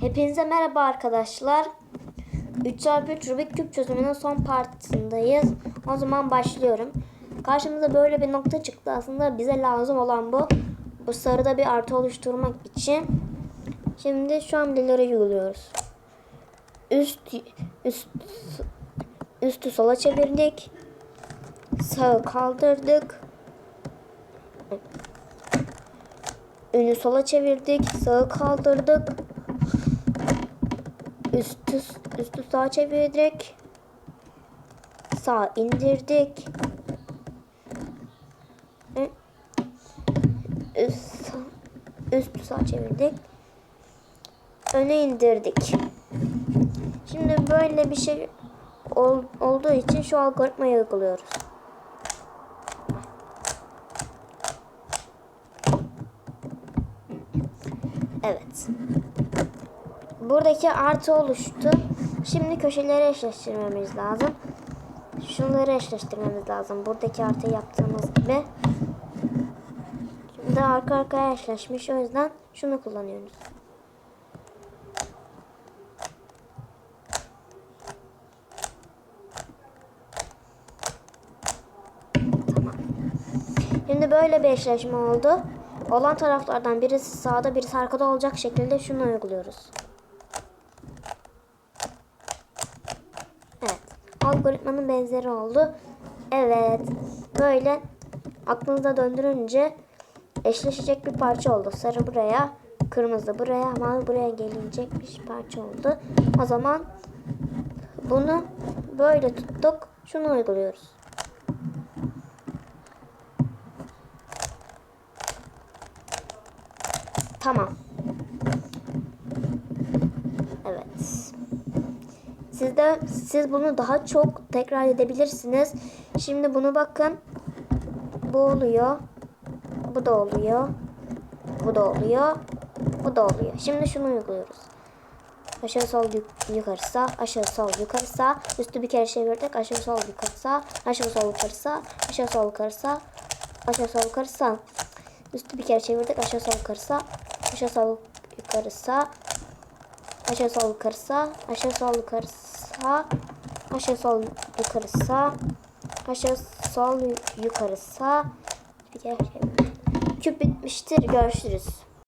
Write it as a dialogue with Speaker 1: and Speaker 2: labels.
Speaker 1: Hepinize merhaba arkadaşlar. 3x3 Rubik küp çözümünün son partındayız. O zaman başlıyorum. Karşımıza böyle bir nokta çıktı. Aslında bize lazım olan bu. Bu sarıda bir artı oluşturmak için. Şimdi şu hamleleri uyguluyoruz. Üst, üst, üstü sola çevirdik. Sağı kaldırdık. Önü sola çevirdik. Sağı kaldırdık. Üstü, üstü sağa çevirdik. Sağ indirdik. Üst, üstü sağa çevirdik. Öne indirdik. Şimdi böyle bir şey ol, olduğu için şu algoritmayı uyguluyoruz. Evet. Buradaki artı oluştu. Şimdi köşeleri eşleştirmemiz lazım. Şunları eşleştirmemiz lazım. Buradaki artı yaptığımız gibi. Şimdi arka arkaya eşleşmiş. O yüzden şunu kullanıyoruz. Şimdi böyle bir eşleşme oldu. Olan taraflardan birisi sağda birisi arkada olacak şekilde şunu uyguluyoruz. Evet. Algoritmanın benzeri oldu. Evet. Böyle aklınıza döndürünce eşleşecek bir parça oldu. Sarı buraya, kırmızı buraya, mavi buraya gelecek bir parça oldu. O zaman bunu böyle tuttuk. Şunu uyguluyoruz. Tamam. Evet. Siz de siz bunu daha çok tekrar edebilirsiniz. Şimdi bunu bakın. Bu oluyor. Bu da oluyor. Bu da oluyor. Bu da oluyor. Şimdi şunu uyguluyoruz. Aşağı sol yuk yukarı sağ, aşağı sol yukarı sağ, üstü bir kere çevirdik. Aşağı sol yukarı sağ, aşağı sol yukarı sağ, aşağı sol yukarı sağ, aşağı sol yukarı sağ. Üstü bir kere çevirdik. Aşağı sol yukarı sağ, aşağı sol yukarı sağ, aşağı sol yukarı sağ, aşağı sol yukarı sağ, aşağı sol yukarı sağ, aşağı sol yukarı sağ. Bir kere çevir. Küp bitmiştir. Görüşürüz.